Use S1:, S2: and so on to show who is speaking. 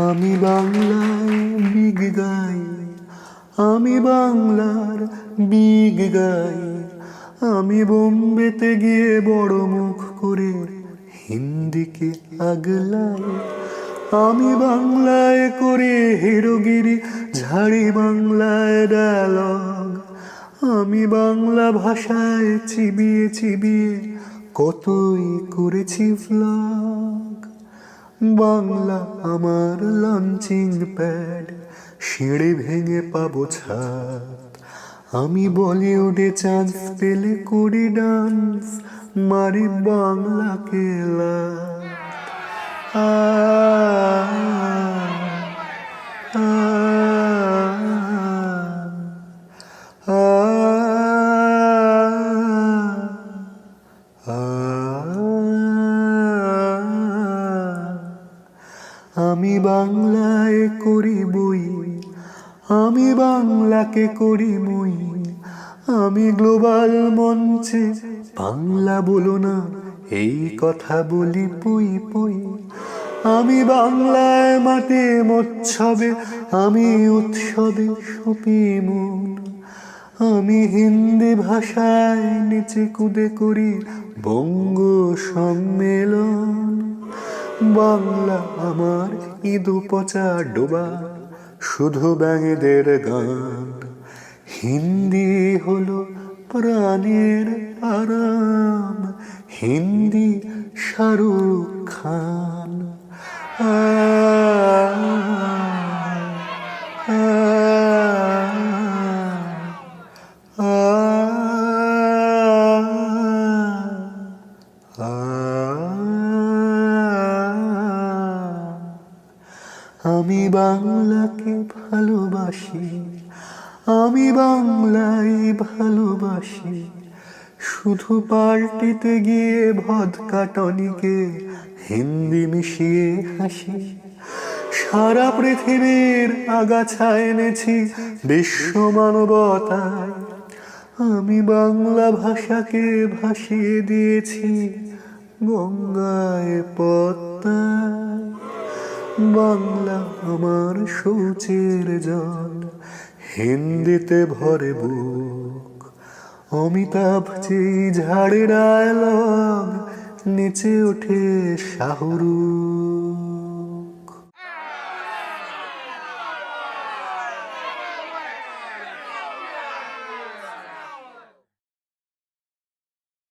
S1: আমি বাংলায় বিগ গাই, আমি বাংলার বিগ গাই। আমি বোম্বেতে গিয়ে বড় মুখ করে হিন্দিকে আগলাই। আমি বাংলায় করে হিরোগিরি ঝাড়ি বাংলায় ডায়লগ আমি বাংলা ভাষায় চিবিয়ে চিবিয়ে কতই করেছি ভ্লগ বাংলা আমার লঞ্চিং প্যাড সিঁড়ি ভেঙে পাবো ছাদ। আমি বলিউডে চান্স পেলে করি ডান্স মারি বাংলা কেলা আ আমি বাংলায় করি বই আমি বাংলাকে করি মই আমি গ্লোবাল মঞ্চে বাংলা বলো না, এই কথা বলি পুই পুই। আমি বাংলায় মাতে মৎসবে, আমি উৎসবে সুপি মন। আমি হিন্দি ভাষায় নিচে কুদে করি বঙ্গ সম্মেলন। বাংলা আমার ইদু পচা ডোবা, শুধু ব্যাঙেদের গান। হিন্দি হলো প্রাণের আরাম, হিন্দি শাহরুখ খান। আমি বাংলাকে ভালোবাসি, আমি বাংলাই ভালোবাসি। শুধু পাল্টিতে গিয়ে ভদকা টনিকে হিন্দি মিশিয়ে হাসি। সারা পৃথিবীর আগাছা এনেছি বিশ্ব মানবতায়। আমি বাংলা ভাষাকে ভাসিয়ে দিয়েছি গঙ্গায় পদ্মায় বাংলা আমার সৌচের জল হিন্দিতে ভরে বুক। অমিতাভ যেই ঝাড়ে ডায়লগ নিচে ওঠে শাহরুখ।